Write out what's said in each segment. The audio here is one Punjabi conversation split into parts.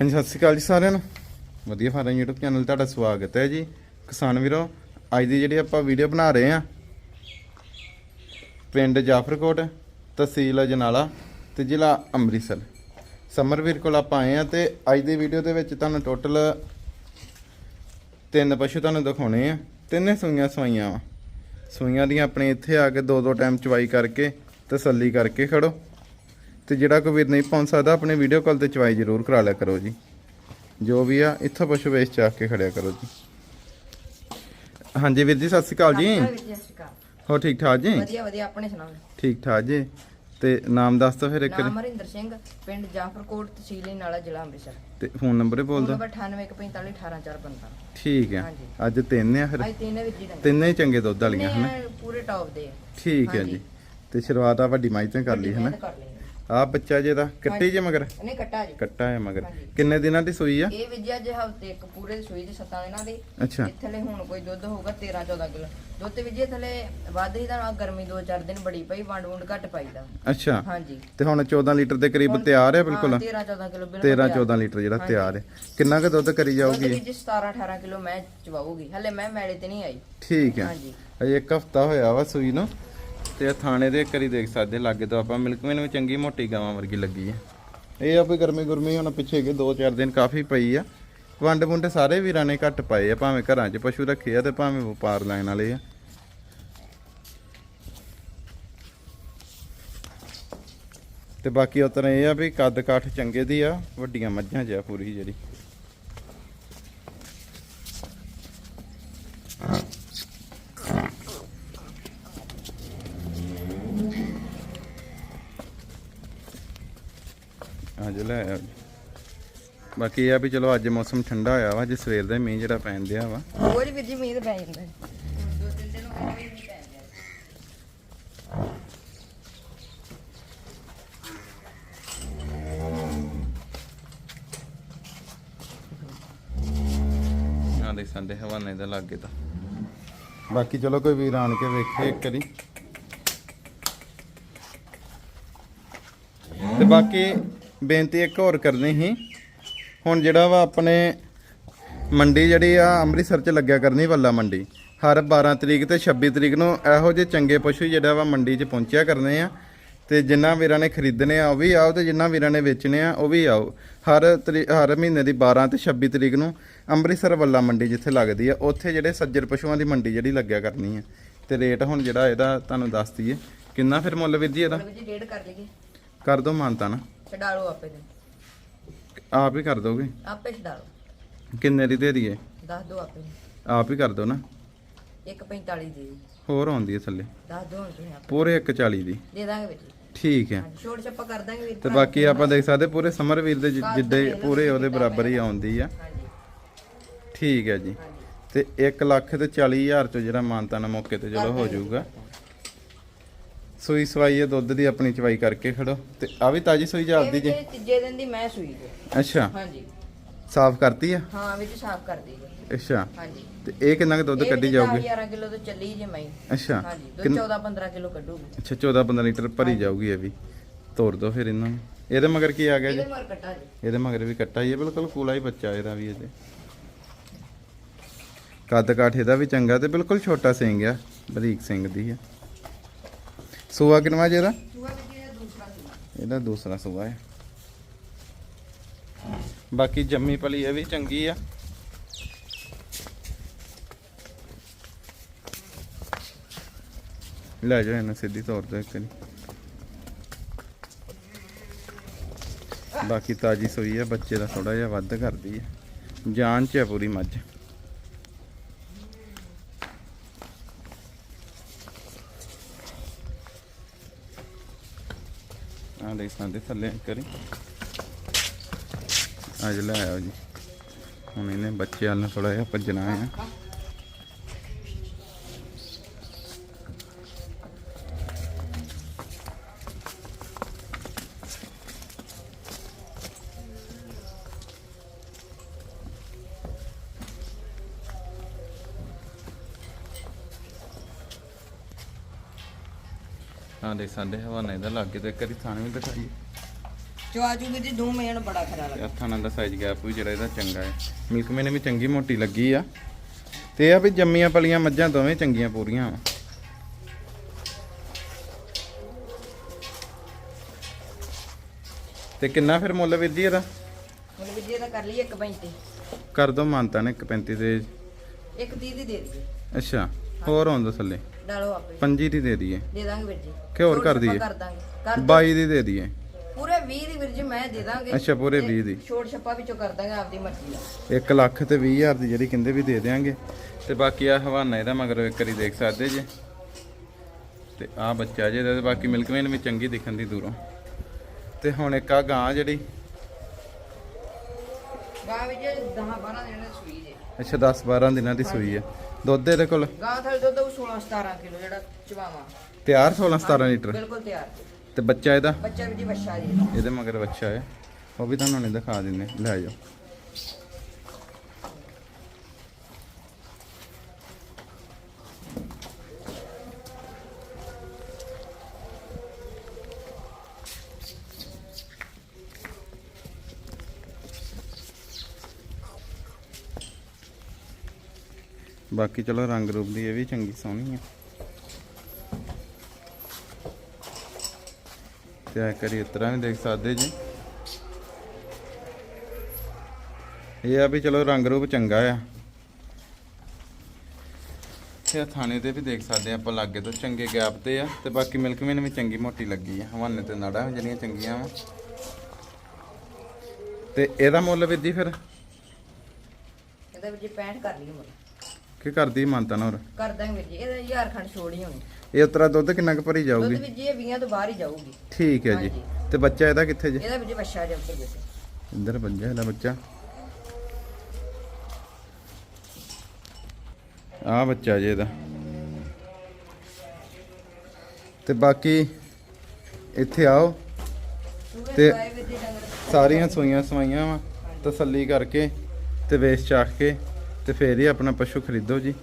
ਹਾਂਜੀ, ਸਤਿ ਸ਼੍ਰੀ ਅਕਾਲ ਜੀ ਸਾਰਿਆਂ ਨੂੰ। ਵਧੀਆ ਫਾਰਮ YouTube ਚੈਨਲ ਤੁਹਾਡਾ ਸਵਾਗਤ ਹੈ ਜੀ। ਕਿਸਾਨ ਵੀਰੋ, ਅੱਜ ਦੀ ਜਿਹੜੀ ਆਪਾਂ ਵੀਡੀਓ ਬਣਾ ਰਹੇ ਆ ਪਿੰਡ ਜਾਫਰਕੋਟ, ਤਹਿਸੀਲ ਅਜਨਾਲਾ ਤੇ ਜ਼ਿਲ੍ਹਾ ਅੰਮ੍ਰਿਤਸਰ। ਸਮਰਵੀਰ ਕੋਲ ਆਪਾਂ ਆਏ ਆ ਤੇ ਅੱਜ ਦੀ ਵੀਡੀਓ ਦੇ ਵਿੱਚ ਤੁਹਾਨੂੰ ਟੋਟਲ ਤਿੰਨ ਪਸ਼ੂ ਤੁਹਾਨੂੰ ਦਿਖਾਉਣੇ ਆ। ਤਿੰਨੇ ਸੂਈਆਂ ਸਵਾਈਆਂ ਵਾ। ਸੂਈਆਂ ਦੀਆਂ ਆਪਣੇ ਇੱਥੇ ਆ ਕੇ ਦੋ ਦੋ ਟਾਈਮ ਚਵਾਈ ਕਰਕੇ ਤਸੱਲੀ ਕਰਕੇ ਖੜੋ। ਤੇ ਜਿਹੜਾ ਕੋਈ ਵੀਰ ਨਹੀਂ ਪਹੁੰਚ ਸਕਦਾ ਆਪਣੇ ਵੀਡੀਓ ਕਾਲ ਤੇ ਚਵਾਈ ਜ਼ਰੂਰ ਕਰਾ ਲਿਆ ਕਰੋ ਜੀ। ਜੋ ਵੀ ਆ ਇੱਥੋਂ ਪਸ਼ੂ ਵੇਚ ਚਾ ਕੇ ਖੜਿਆ ਕਰੋ ਜੀ। ਹਾਂਜੀ ਵੀਰ ਜੀ ਸਤਿ ਸ਼੍ਰੀ ਅਕਾਲ ਜੀ। ਹੋ ਠੀਕ ਠਾਕ ਜੀ? ਵਧੀਆ ਵਧੀਆ ਆਪਣੇ ਸੁਣਾਓ? ਠੀਕ ਠਾਕ ਜੀ। ਤੇ ਨਾਮ ਦੱਸ ਦੋ ਫਿਰ ਇੱਕ ਨਾਮ ਹਰਿੰਦਰ ਸਿੰਘ ਪਿੰਡ ਜਾਫਰਕੋਟ ਤਹਿਸੀਲ ਨਾਲਾ ਜ਼ਿਲ੍ਹਾ ਅੰਮ੍ਰਿਤਸਰ। ਤੇ ਫੋਨ ਨੰਬਰ ਹੀ ਬੋਲ ਦੋ ਨੰਬਰ 9845418415 ਠੀਕ ਹੈ। ਅੱਜ ਤਿੰਨ ਆ ਫਿਰ। ਅੱਜ ਤਿੰਨੇ ਵਿੱਚ ਹੀ ਤਿੰਨੇ ਹੀ ਚੰਗੇ ਦੁੱਧ ਵਾਲੀਆਂ ਹਨਾ? ਪੂਰੇ ਟੌਪ ਦੇ ਆ। ਠੀਕ ਹੈ। ਜੀ। ਤੇ ਸ਼ੁਰੂਆਤ ਆ ਵੱਡੀ ਮਾਈ ਤੋਂ ਕਰ ਲਈ ਲਈ। ਆ ਬੱਚਾ ਜਿਹਦਾ ਕੱਟੀ ਜੇ ਮਗਰ? ਇਹਨੇ ਕੱਟਾ ਜੀ। ਕੱਟਾ ਹੈ ਮਗਰ। ਹਾਂਜੀ। ਕਿੰਨੇ ਦਿਨਾਂ ਦੀ ਸੂਈ ਆ? ਇਹ ਵਿਜਿਆ ਜੇ ਹਫ਼ਤੇ ਇੱਕ ਪੂਰੇ ਸੂਈ ਦੇ ਸੱਤਾਂ ਦਿਨਾਂ ਦੇ। ਅੱਛਾ। ਥੱਲੇ ਹੁਣ ਕੋਈ ਦੁੱਧ ਹੋਊਗਾ 13 14 ਕਿਲੋ। ਦੁੱਧ ਤੇ ਵਿਜੇ ਥੱਲੇ ਵੱਧ ਹੀ ਦਾ ਗਰਮੀ 2-4 ਦਿਨ ਬੜੀ ਪਈ ਵੰਡ ਵੁੰਡ ਘੱਟ ਪਾਈਦਾ ਅੱਛਾ। ਹਾਂਜੀ। ਤੇ ਹੁਣ 14 ਲੀਟਰ ਦੇ ਕਰੀਬ ਤਿਆਰ ਹੈ ਬਿਲਕੁਲ? 13 14 ਕਿਲੋ ਬਿਲਕੁਲ 13 ਤਿਆਰ। 14 ਲੀਟਰ ਜਿਹੜਾ ਤਿਆਰ ਹੈ। ਕਿੰਨਾ ਕੁ ਦੁੱਧ ਕਰੀ ਜਾਊਗੀ? ਵਿੱਚ 17 18 ਕਿਲੋ ਮੈਂ ਚਵਾਉਗੀ ਹਲੇ ਮੈਂ ਮੈਲੇ ਤੇ ਨਹੀਂ ਆਈ। ਠੀਕ ਹੈ। ਹਾਂਜੀ। ਅਜੇ ਇੱਕ ਹਫਤਾ ਹੋਇਆ ਵਾ ਸੂਈ ਨੂੰ। ਤੇ ਆਹ ਥਾਣੇ ਦੇ ਕਰੀ ਦੇਖ ਸਕਦੇ, ਲਾਗੇ ਤੋਂ ਆਪਾਂ। ਮਿਲਕਮੈਨ ਵੀ ਚੰਗੀ ਮੋਟੀ ਗਾਵਾਂ ਵਰਗੀ ਲੱਗੀ ਹੈ ਇਹ ਆ ਵੀ ਗਰਮੀ ਗੁਰਮੀ ਹੁਣ ਪਿੱਛੇ ਗਏ 2-4 ਦਿਨ ਕਾਫੀ ਪਈ ਆ। ਵੰਡ ਵੁੰਡ ਸਾਰੇ ਵੀਰਾਂ ਨੇ ਘੱਟ ਪਾਏ ਆ, ਭਾਵੇਂ ਘਰਾਂ 'ਚ ਪਸ਼ੂ ਰੱਖੇ ਆ ਤੇ ਭਾਵੇਂ ਵਪਾਰ ਲੈਣ ਵਾਲੇ ਆ। ਤੇ ਬਾਕੀ ਉਤਰ ਇਹ ਆ ਵੀ ਕੱਦ ਕਾਠ ਚੰਗੇ ਦੀ ਆ, ਵੱਡੀਆਂ ਮੱਝਾਂ ਜਿਆ ਪੂਰੀ ਜਿਹੜੀ। ਅੱਜ ਲੈ ਆਇਓ ਜੀ। ਬਾਕੀ ਇਹ ਆ ਵੀ ਚਲੋ ਅੱਜ ਮੌਸਮ ਠੰਡਾ ਹੋਇਆ ਵਾ ਅੱਜ ਸਵੇਰ ਦਾ ਹੀ ਮੀਂਹ ਜਿਹੜਾ ਪੈਣ ਦਿਆ ਵਾ ਰੋਜ਼ ਵੀਰ ਜੀ ਮੀਂਹ ਪੈ ਜਾਂਦਾ ਹੈ। ਦੋ ਤਿੰਨ ਦਿਨ ਹੋ ਗਏ ਮੀਂਹ ਪੈ ਗਿਆ ਆ ਦੇ ਸੰਦੇ ਹਵਾਨੇ ਦਾ ਲੱਗੇ ਤਾਂ ਬਾਕੀ ਚਲੋ ਕੋਈ ਵੀਰ ਆਣ ਕੇ ਵੇਖੇ ਇੱਕ ਵਾਰੀ ਤੇ ਬਾਕੀ ਬੇਨਤੀ ਇੱਕ ਹੋਰ ਕਰਨੀ ਸੀ। ਹੁਣ ਜਿਹੜਾ ਵਾ ਆਪਣੇ ਮੰਡੀ ਜਿਹੜੀ ਆ ਅੰਮ੍ਰਿਤਸਰ ਚ ਲੱਗਿਆ ਕਰਨੀ ਵੱਲਾ ਮੰਡੀ। ਹਰ 12 ਤਰੀਕ ਤੇ 26 ਤਰੀਕ ਨੂੰ ਇਹੋ ਜਿਹੇ ਚੰਗੇ ਪਸ਼ੂ ਜਿਹੜਾ ਵਾ ਮੰਡੀ 'ਚ ਪਹੁੰਚਿਆ ਕਰਨੇ ਆ। ਤੇ ਜਿੰਨਾ ਵੀਰਾਂ ਨੇ ਖਰੀਦਣੇ ਆ ਉਹ ਵੀ ਆਓ ਤੇ ਜਿੰਨਾ ਵੀਰਾਂ ਨੇ ਵੇਚਣੇ ਆ ਉਹ ਵੀ ਆਓ। ਹਰ ਹਰ ਮਹੀਨੇ ਦੀ 12 ਤੇ 26 ਤਰੀਕ ਨੂੰ ਅੰਮ੍ਰਿਤਸਰ ਵੱਲਾ ਮੰਡੀ ਜਿੱਥੇ ਲੱਗਦੀ ਆ ਉੱਥੇ ਜਿਹੜੇ ਸੱਜਰ ਪਸ਼ੂਆਂ ਦੀ ਮੰਡੀ ਜਿਹੜੀ ਲੱਗਿਆ ਕਰਨੀ ਆ। ਤੇ ਰੇਟ ਹੁਣ ਜਿਹੜਾ ਇਹਦਾ ਤੁਹਾਨੂੰ ਦੱਸ ਦਈਏ। ਕਿੰਨਾ ਫਿਰ ਮੁੱਲ ਵੀਰ ਜੀ ਇਹਦਾ? ਕਰ ਦੋ ਮਾਨਤਾ ਨਾ। ਛਡਾ ਲਓ ਆਪੇ ਦੇ। ਆਪ ਹੀ ਕਰ ਦੋਗੇ? ਆਪੇ ਛਡਾ ਲਓ ਕਿੰਨੇ ਦੀ ਦੇ ਦਈਏ? ਦੱਸ ਦਿਓ ਆਪੇ। ਆਪ ਹੀ ਕਰ ਦੋ ਨਾ। 145 ਦੇ। ਦਿਓ। ਹੋਰ ਆਉਂਦੀ ਹੈ ਥੱਲੇ। ਦੱਸ ਦਿਓ ਹੁਣ ਤੁਸੀਂ ਆਪੇ। ਪੂਰੇ 140 ਦੀ। ਦੇ ਦਾਂਗੇ ਵੀਰ ਜੀ। ਠੀਕ ਹੈ। ਹਾਂਜੀ ਛੋੜ ਛੱਪਾ ਕਰ ਦਾਂਗੇ ਵੀਰ ਤੇ ਭਰਾ। ਬਾਕੀ ਆਪਾਂ ਦੇਖ ਸਕਦੇ ਪੂਰੇ ਸਮਰ ਵੀਰ ਦੇ ਜਿ- ਪੂਰੇ ਉਹਦੇ ਬਰਾਬਰ ਹੀ ਆਉਂਦੀ ਆ। ਹਾਂਜੀ। ਠੀਕ ਹੈ ਜੀ। ਤੇ 1 ਲੱਖ ਤੇ 40 ਹਜ਼ਾਰ ਚ ਜਿਹੜਾ ਮਾਨਤਾ ਨਾ ਮੌਕੇ ਤੇ ਚਲੋ ਹੋ ਜਾਊਗਾ। ਸੂਈ ਸਵਾਈ ਇਹ ਦੁੱਧ ਦੀ ਆਪਣੀ ਚਵਾਈ ਕਰਕੇ ਖੜੋ। ਤੇ ਆ ਵੀ ਤਾਜੀ ਸੂਈ ਵੀ ਜੀ? ਤੀਜੇ ਦਿਨ ਦੀ ਮੈਂ ਸੂਈ ਜੀ ਅੱਛਾ। ਹਾਂਜੀ। ਸਾਫ਼ ਕਰਤੀ ਆ? ਹਾਂ ਵਿੱਚ ਸਾਫ਼ ਕਰ ਦੀ ਜੀ ਅੱਛਾ। ਹਾਂਜੀ। ਤੇ ਇਹ ਕਿੰਨਾ ਕੁ ਦੁੱਧ ਕੱਢੀ ਜਾਊਗੀ? 11 ਕਿਲੋ ਤੋਂ ਚੱਲੀ ਜੇ ਮੈਂ ਅੱਛਾ। ਹਾਂਜੀ ਦੁੱਧ ਕਿੰਨ- 14 15 ਕਿਲੋ ਕੱਢੂਗੀ। ਅੱਛਾ 14 15 ਲੀਟਰ ਭਰੀ ਜਾਊਗੀ ਇਹ ਵੀ। ਤੋੜ ਦੋ ਫਿਰ ਇਹਨਾਂ ਨੂੰ। ਇਹਦੇ ਮਗਰ ਕੀ ਆ ਗਿਆ ਜੀ? ਇਹਦੇ ਮਰ ਕੱਟਾ ਜੀ। ਇਹਦੇ ਮਗਰ ਵੀ ਕੱਟਾ ਹੀ ਹੈ ਬਿਲਕੁਲ ਕੂਲਾ ਹੀ ਬੱਚਾ ਇਹਦਾ ਵੀ ਇਹਦੇ। ਕੱਦ ਕਾਠ ਇਹਦਾ ਵੀ ਚੰਗਾ ਤੇ ਬਿਲਕੁਲ ਛੋਟਾ ਸਿੰਘ ਆ ਬਰੀਕ ਸਿੰਘ ਦੀ ਆ। ਸੂਆ ਕਿਨਵਾ ਜੀ ਇਹਦਾ? ਇਹਦਾ ਦੂਸਰਾ ਸੂਆ ਹੈ। ਬਾਕੀ ਜੰਮੀ ਪਲੀ ਇਹ ਵੀ ਚੰਗੀ ਆ। ਲੈ ਜਾਓ ਇਹਨਾਂ ਸਿੱਧੀ ਤੌਰ ਤੇ ਇੱਕ ਵਾਰੀ। ਬਾਕੀ ਤਾਜੀ ਸੋਈ ਹੈ ਬੱਚੇ ਦਾ ਥੋੜਾ ਜਿਹਾ ਵੱਧ ਕਰਦੀ ਹੈ ਜਾਨ ਚ ਹੈ ਪੂਰੀ ਮੱਝ। ਆ ਦੇਖ ਸਕਦੇ ਥੱਲੇ ਕਰੀ ਅੱਜ ਲੈ ਆਓ ਜੀ, ਹੁਣ ਇਹਨੇ ਬੱਚੇ ਵਾਲ ਨੂੰ ਥੋੜਾ ਜਿਹਾ ਭੱਜਣਾ ਹੈ ਆ ਦੇਖ ਸਕਦੇ ਹਵਾਨੇ ਦਾ ਲੱਗੇ ਤੇ ਕਰੀ ਥਾਣੇ ਵੀ ਦਿਖਾਈਏ। ਚਵਾ ਚੂ ਵੀ ਜੀ ਦੋ ਮੇਨ ਬੜਾ ਖਰਾ ਲੱਗਾ। ਨਾਲ ਦਾ ਸਾਈਜ਼ ਗੈਪ ਵੀ ਜਿਹੜਾ ਇਹਦਾ ਚੰਗਾ ਹੈ। ਮਿਲਕ ਮੈਨੇ ਵੀ ਚੰਗੀ ਮੋਟੀ ਲੱਗੀ ਆ। ਤੇ ਇਹ ਆ ਵੀ ਜੰਮੀਆਂ ਪਲੀਆਂ ਮੱਝਾਂ ਦੋਵੇਂ ਚੰਗੀਆਂ ਪੂਰੀਆਂ ਵਾ। ਤੇ ਕਿੰਨਾ ਫਿਰ ਮੁੱਲ ਵੀਰ ਜੀ ਇਹਦਾ? ਹੁਣ ਵੀ ਜੀ ਇਹਦਾ ਕਰ ਲਈ 1.35 ਕਰ ਦੋ ਮਾਨਤਾ ਨੇ 135 ਦੇ 130 ਦੀ ਦੇ ਦਈਏ ਅੱਛਾ। ਹੋਰ ਹੋਣ ਦੋ ਥੱਲੇ ਡਾਲੋ ਆਪੇ। 25 ਦੀ ਦੇ ਦਈਏ। ਦੇ ਦਾਂਗੇ ਵੀਰ ਜੀ। ਕਿ ਹੋਰ ਕਰ ਦਈਏ? ਕਰ ਦਾਂਗੇ। ਕਰ ਦਿਓ। 22 ਦੀ ਦੇ ਦਈਏ। ਪੂਰੇ 20 ਦੀ ਵੀਰ ਜੀ ਮੈਂ ਦੇ ਦਾਂਗੇ। ਅੱਛਾ, ਪੂਰੇ ਤੇ 20 ਦੀ। ਛੋਟ ਛੱਪਾ ਵਿੱਚੋਂ ਕਰ ਦਾਂਗੇ ਆਪਦੀ ਮਰਜ਼ੀ ਦਾ 1 ਲੱਖ ਤੇ 20 ਹਜ਼ਾਰ ਦੀ ਜਿਹੜੀ ਕਹਿੰਦੇ ਵੀ ਦੇ ਦੇਾਂਗੇ ਤੇ ਬਾਕੀ ਆ ਹਵਾਨਾ ਇਹਦਾ ਮਗਰ ਇੱਕ ਵਾਰੀ ਦੇਖ ਸਕਦੇ ਜੇ। ਤੇ ਆ ਬੱਚਾ ਜੇ ਤੇ ਬਾਕੀ ਮਿਲਕਵੇਨ ਵੀ ਚੰਗੀ ਦਿਖਣ ਦੀ ਦੂਰੋਂ। ਤੇ ਹੁਣ ਇੱਕ ਆ ਗਾਂ ਜਿਹੜੀ ਗਾਂ ਵਿੱਚ 10 12 ਦਿਨ ਦੀ ਸੂਈ ਜੇ। ਅੱਛਾ 10 12 ਦਿਨਾਂ ਦੀ ਸੂਈ ਹੈ। ਦੁੱਧ ਇਹਦੇ ਕੋਲ? ਗਾਂ ਥਲ ਦੁੱਧ ਉਹ 16 17 ਕਿਲੋ ਜਿਹੜਾ ਚਵਾਵਾ। ਤਿਆਰ 16 17 ਲੀਟਰ? ਬਿਲਕੁਲ ਤਿਆਰ। ਤੇ ਬੱਚਾ ਇਹਦਾ? ਬੱਚਾ ਵੀ ਜੀ ਬੱਚਾ ਜੀ। ਇਹਦਾ। ਇਹਦੇ ਮਗਰ ਬੱਚਾ ਹੈ। ਉਹ ਵੀ ਤੁਹਾਨੂੰ ਨਹੀਂ ਦਿਖਾ ਦਿੰਨੇ ਲੈ ਜਾਓ। ਬਾਕੀ ਚਲੋ ਰੰਗ ਰੂਪ ਦੀ ਇਹ ਵੀ ਚੰਗੀ ਸੋਹਣੀ ਹੈ ਤੇ ਆ ਕਰੀ ਇਤਰਾ ਵੀ ਦੇਖ ਸਕਦੇ ਜੀ। ਇਹ ਆ ਵੀ ਚਲੋ ਰੰਗ ਰੂਪ ਚੰਗਾ ਆ। ਤੇ ਥਾਣੇ ਤੇ ਵੀ ਦੇਖ ਸਕਦੇ ਆਪਾਂ ਲਾਗੇ ਤੋਂ ਚੰਗੇ ਗੈਪ ਤੇ ਆ। ਤੇ ਬਾਕੀ ਮਿਲਕ ਮੈਨ ਵੀ ਚੰਗੀ ਮੋਟੀ ਲੱਗੀ ਆ। ਹਵਾਨੇ ਤੇ ਨਾੜਾ ਜਿਹੜੀਆਂ ਚੰਗੀਆਂ ਵਾ। ਤੇ ਇਹਦਾ ਮੁੱਲ ਵੀ ਫਿਰ? ਇਹਦਾ ਵੀ 65 ਕਰ ਲਈ ਮੁੱਲ। ਕੀ ਕਰਦੀ ਮੰਨਤਾ ਨਾ ਹੋਰ? ਕਰ ਦਾਂਗੇ ਜੀ ਇਹਦਾ ਹਜ਼ਾਰ ਖੰਡ ਛੋੜ ਹੋਣੀ। ਇਹ ਉਤਰਾ ਦੁੱਧ ਕਿੰਨਾ ਕੁ ਭਰੀ ਦੁੱਧ ਜਾਊਗੀ ਵੀ ਜੀ ਇਹ 20 ਤੋਂ ਬਾਹਰ ਹੀ ਜਾਊਗੀ। ਠੀਕ ਹੈ ਜੀ। ਹਾਂਜੀ। ਤੇ ਬੱਚਾ ਇਹਦਾ ਕਿੱਥੇ ਜੀ? ਇਹਦਾ ਵੀ ਜੀ ਬੱਚਾ ਜੇ ਉੱਤੇ ਜੇ ਇੱਧਰ ਬੱਜਾ ਇਹਦਾ ਬੱਚਾ। ਆ ਬੱਚਾ ਜੇ ਇਹਦਾ। ਤੇ ਬਾਕੀ ਇੱਥੇ ਆਓ। ਤੇ- ਸਾਰੀਆਂ ਸੂਈਆਂ ਸਵਾਈਆਂ ਵਾ ਤਸੱਲੀ ਕਰਕੇ ਤੇ ਵੇਚ ਚਾਖ ਕੇ। ਤੇ ਫੇਰ ਹੀ ਆਪਣਾ ਪਸ਼ੂ ਖਰੀਦੋ ਜੀ।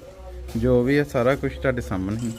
ਜੋ ਵੀ ਹੈ ਸਾਰਾ ਕੁਝ ਤੁਹਾਡੇ ਸਾਹਮਣੇ। ਹੀ